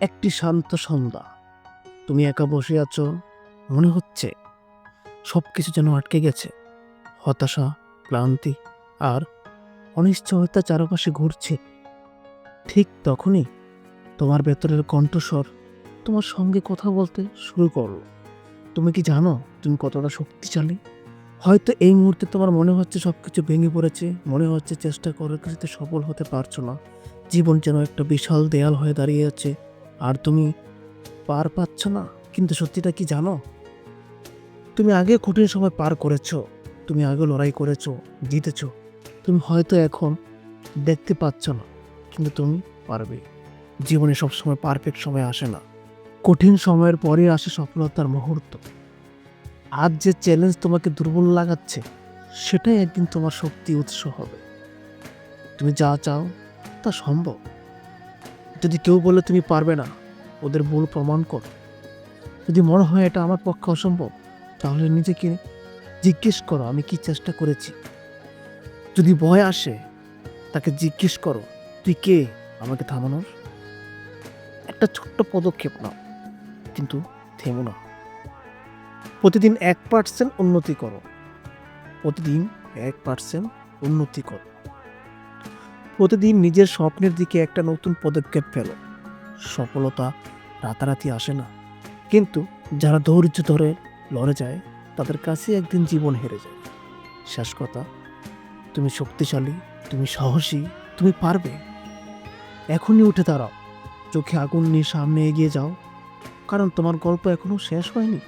একটি শান্ত সন্ধ্যা। তুমি একা বসে আছো, মনে হচ্ছে সব কিছু যেন আটকে গেছে। হতাশা, ক্লান্তি আর অনিশ্চয়তা চারপাশে ঘুরছে। ঠিক তখনই তোমার ভেতরের কণ্ঠস্বর তোমার সঙ্গে কথা বলতে শুরু করল। তুমি কি জানো তুমি কতটা শক্তিশালী? হয়তো এই মুহূর্তে তোমার মনে হচ্ছে সব কিছু ভেঙে পড়েছে, মনে হচ্ছে চেষ্টা করে কিছুতে সফল হতে পারছ না। জীবন যেন একটা বিশাল দেয়াল হয়ে দাঁড়িয়ে আছে। আর তুমি পার পাচ্ছ না, কিন্তু সত্যিটা কি জানো? তুমি আগে কঠিন সময় পার করেছ, তুমি আগে লড়াই করেছ, জিতেছ। তুমি হয়তো এখন দেখতে পাচ্ছ না, কিন্তু তুমি পারবে। জীবনে সবসময় পারফেক্ট সময় আসে না। কঠিন সময়ের পরে আসে সফলতার মুহূর্ত। আজ যে চ্যালেঞ্জ তোমাকে দুর্বল লাগাচ্ছে, সেটাই একদিন তোমার শক্তি উৎস হবে। তুমি যা চাও, তা সম্ভব। যদি কেউ বলে তুমি পারবে না, ওদের ভুল প্রমাণ করো। যদি মনে হয় এটা আমার পক্ষে অসম্ভব, তাহলে নিজেকে জিজ্ঞেস করো, আমি কি চেষ্টা করেছি। যদি ভয় আসে, তাকে জিজ্ঞেস করো, তুই কে? আমাকে থামানোর? একটা ছোট্ট পদক্ষেপ নাও, কিন্তু থেমো না। প্রতিদিন এক পার্সেন্ট উন্নতি করো। প্রতিদিন এক পার্সেন্ট উন্নতি করো। প্রতিদিন নিজের স্বপ্নের দিকে একটা নতুন পদক্ষেপ ফেলো সফলতা রাতারাতি আসে না। কিন্তু যারা ধৈর্য ধরে লড়ে যায়, তাদের কাছে একদিন জীবন হেরে যায়। শেষ কথা, তুমি শক্তিশালী, তুমি সাহসী, তুমি পারবে। এখনই উঠে দাঁড়াও। চোখে আগুন নিয়ে সামনে এগিয়ে যাও। কারণ তোমার গল্প এখনও শেষ হয়নি।